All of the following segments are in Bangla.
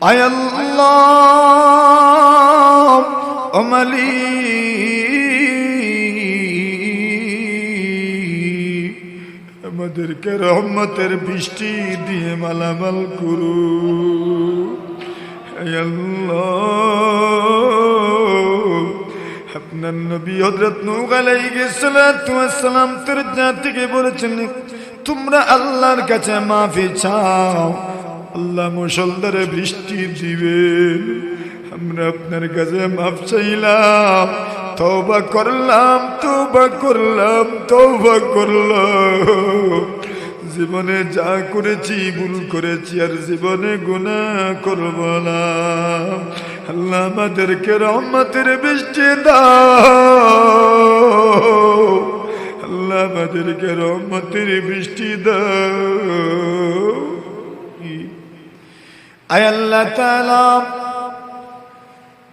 আয়াল্লাহ অমালি আমাদেরকে রহমতের বৃষ্টি দিয়ে মালামাল করু। আল্লাহ। আপনার নবী হজরত ওয়াস সালাম তার জাতিকে বলেছেন, তোমরা আল্লাহর কাছে মাফি চাও। আল্লাহ মুসলধারে বৃষ্টি দিবেন আমরা আপনার কাছে মাফ চাইলাম, তওবা করলাম তওবা করলাম তওবা করলাম। জীবনে যা করেছি, ভুল করেছি, আর জীবনে গুণা করব না। আল্লাহ আমাদেরকে রহমতের বৃষ্টি দাও। আল্লাহ আমাদেরকে রহমতের বৃষ্টি দাও।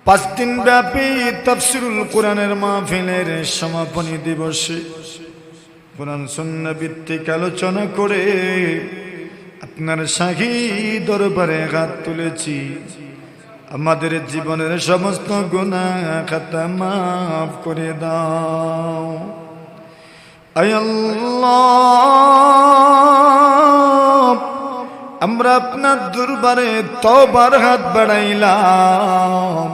পাঁচ দিন ব্যাপী তফসিরুল কোরআনের মাহফিলের সমাপনী দিবসে কোরআন সন্না ভিত্তিক আলোচনা করে আপনার শাহী দরবারে হাত তুলেছি। আমাদের জীবনের সমস্ত গুণা খাতা মাফ করে দাও। আল্লাহ। আমরা আপনার দুর্বারে তবার হাত বাড়াইলাম।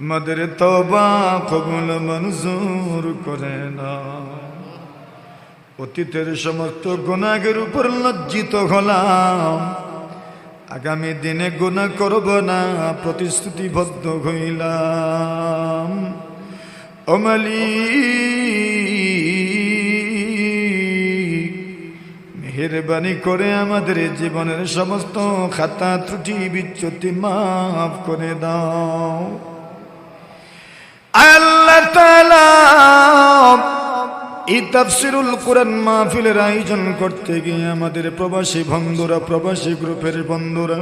আমাদের তবা কবুল মঞ্জুর করে না অতীতের সমস্ত গুণাগের উপর লজ্জিত হলাম। আগামী দিনে গুণা করব না, প্রতিশ্রুতিবদ্ধ হইলাম। অমালি মেহরবানি করে আমাদের জীবনের সমস্ত খাতা ত্রুটি বিচ্যুতি মাফ করে দাও। আল্লাহ এই তাফসিরুল কোরআন মাহফিলের আয়োজন করতে গিয়ে আমাদের প্রবাসী বন্ধুরা, প্রবাসী গ্রুপের বন্ধুরা,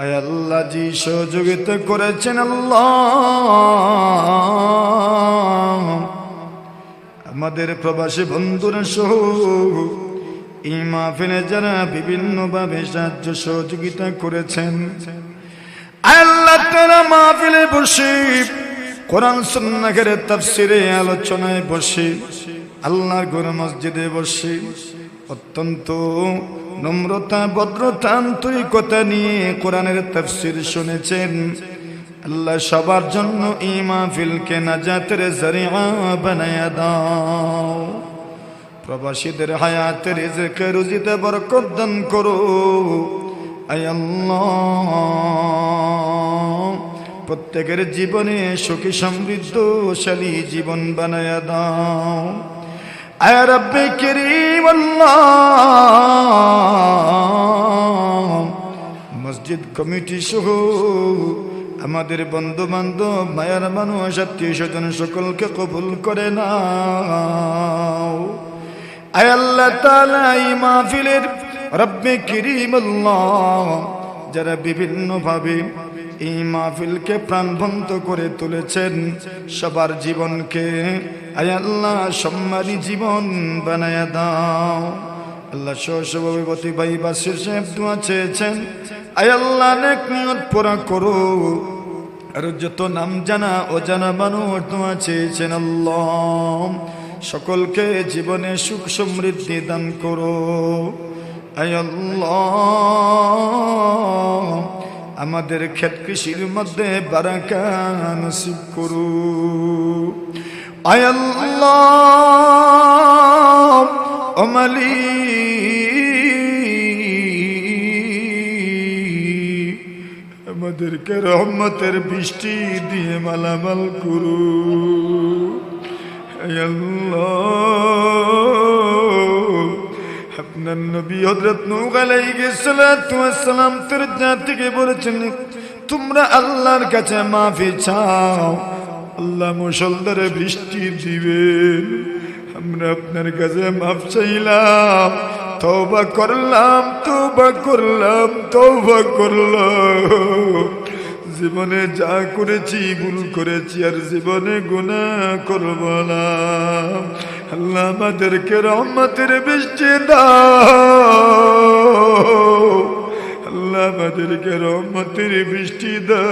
আয় আল্লাহ জি সহযোগিতা করেছেন আল্লাহ। আমাদের প্রবাসী বন্ধুরা সহ এই মাহফিলে যারা বিভিন্নভাবে সাহায্য সহযোগিতা করেছেন, আল্লাহ তারা মাহফিলে বসে, কোরআন সুন্নাহের তাফসিরে আলোচনায় বসে, আল্লাহর ঘর মসজিদে বসে, অত্যন্ত নম্রতা, ভদ্রতা, আন্তরিকতা নিয়ে কোরআনের তাফসির শুনেছেন। আল্লাহ সবার জন্য এই মাহফিলকে নাজাতের জরিয়া বানায়া দাও। প্রবাসীদের হায়াতের রিজকে, রুজিতে বরকত দান করো। প্রত্যেকের জীবনে সুখী, সমৃদ্ধশালী জীবন বানায়া দাও। আয় রব্বে করিম মসজিদ কমিটি সহ আমাদের বন্ধু বান্ধব মায়ার মানুষ আত্মীয় স্বজন সকলকে কবুল করে আয় আল্লাহ তাআলা এই মাহফিলের রব্বে করিম আল্লাহ, যারা বিভিন্নভাবে এই মাহফিলকে প্রাণবন্ত করে তুলেছেন, সবার জীবনকে আয় আল্লাহ সম্মানী জীবন বানায় দাও। আল্লাহ সহসভাপতি ভাই বাসির সাহেব দোয়া চেয়েছেন আল্লাহ নেক নিয়ত পুরা করো। আর যত নাম জানা ও জানা মানুষ দোয়া চেয়েছেন আল্লাহ। সকলকে জীবনে সুখ সমৃদ্ধি দান করো। আমাদের ক্ষেত কৃষির মধ্যে বারাকা নসিব করু। আয় আল্লাহ অমালি আমাদেরকে রহমতের বৃষ্টি দিয়ে মালামাল করু। আপনার নবী হজরত সালাম তার জাতিকে বলেছেন, তোমরা আল্লাহর কাছে মাফি চাও। আল্লাহ মুসলধারে বৃষ্টি দিবেন। আমরা আপনার কাছে মাফ চাইলাম। তওবা করলাম তওবা করলাম তওবা করলাম। জীবনে যা করেছি, ভুল করেছি, আর জীবনে গুণা করব না। আল্লাহ আমাদেরকে রহমতের বৃষ্টি দাও। আমাদেরকে রহমতের বৃষ্টি দাও।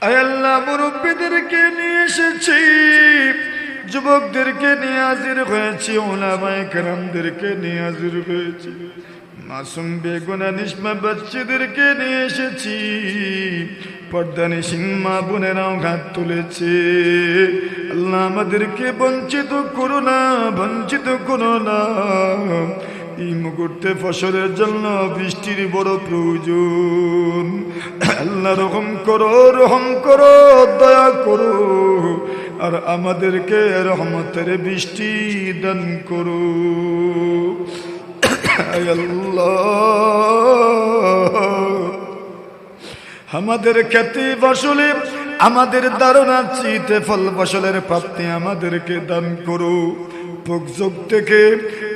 আল্লাহ, মুরব্বীদেরকে নিয়ে এসেছি, যুবকদেরকে নিয়ে হাজির হয়েছি, ওলামায় কেরামদেরকে নিয়ে হাজির হয়েছি। মাসুম বেগুনা নিসমা বাচ্চাদেরকে নিয়ে এসেছি। পর্দানি সিংমা বোনেরাও ঘাত তুলেছে। আল্লাহ আমাদেরকে বঞ্চিত করো না, বঞ্চিত করো না। এই মুহূর্তে ফসলের জন্য বৃষ্টির বড় প্রয়োজন। আল্লাহ রহম করো রহম করো, দয়া করো। আর আমাদেরকে রহমতের বৃষ্টি দান করো। আমাদের খ্যাতি ফসলে আমাদের দারুণা চিতে ফল ফসলের প্রাপ্তি আমাদেরকে দান করো। পুকজব থেকে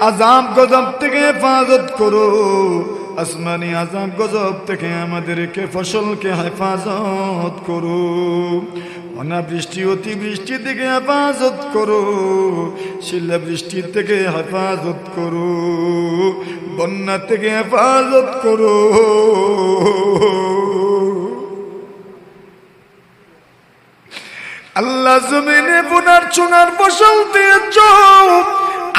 আজাম গজব থেকে হেফাজত করো। আসমানি আজাম গজব থেকে আমাদেরকে ফসলকে হেফাজত করো। অনাবৃষ্টি, অতিবৃষ্টি থেকে হেফাজত করো। শিলা বৃষ্টি থেকে হেফাজত করো। বন্যা থেকে হেফাজত করো। আল্লাহ জমিনে বোনার সোনার ফসল দিয়েছ।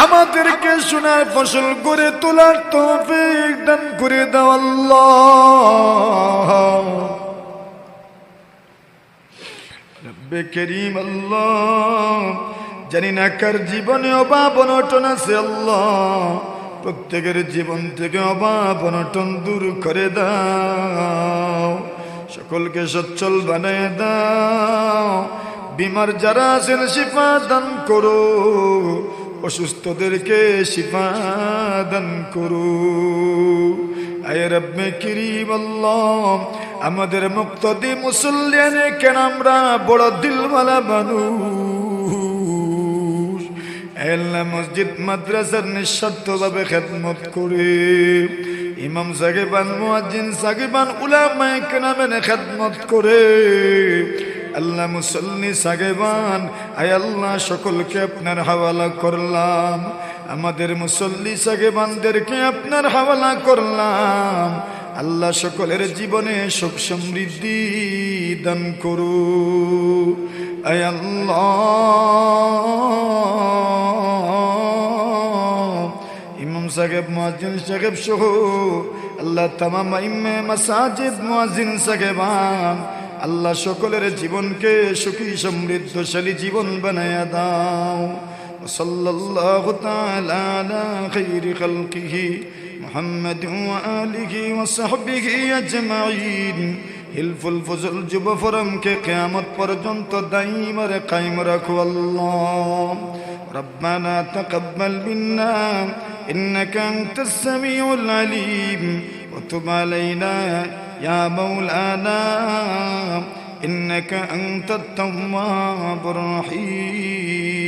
আমাদেরকে সোনার ফসল করে তোলার তৌফিক দান করে দাও আল্লাহ। রব্বে করিম আল্লাহ। জানি না কার জীবনে অভাব অনটন আছে আল্লাহ। প্রত্যেকের জীবন থেকে অভাব অনটন দূর করে দাও। সকলকে সচ্ছল বানায় দাও। বিমার যারা আছেন শিফা দান করো। অসুস্থদেরকে শিফা দান করো। আয় রব্বে কিরিম আল্লাহ, আমাদের মুক্তদি কেন আমরা বড় দিলওয়ালা মানুষ? আল্লাহ মসজিদ, মাদ্রাসার নিঃস্বার্থভাবে খেদমত করে, ইমাম সাকিবান মুয়াজ্জিন সাকিবান উলামায়ে কেরামের খেদমত করে। আল্লাহ মুসল্লি সাগেবান আয় আল্লাহ, সকলকে আপনার হাওয়ালা করলাম। আমাদের মুসল্লি সাগেবানদেরকে আপনার হাওয়ালা করলাম? আল্লাহ সকলের জীবনে সুখ সমৃদ্ধি দান করু। ইমাম সাহেব, মুয়াজ্জিন সাহেব সহ আল্লাহ তামাম ইম্মে মাসাজিদ মুয়াজ্জিন সাহেবান আল্লাহ সকলের জীবনকে সুখী, সমৃদ্ধশালী জীবন বানায়া দাও। وصلى الله تعالى على خير خلقه محمد وآله وصحبه أجمعين হিলফুল ফজল যুব ফরমকে কেয়ামত পর্যন্ত দাইমারে কায়েম রাখো আল্লাহ ربنا تقبل منا إنك أنت السميع العليم وتب علينا يا مولانا إنك أنت التواب الرحيم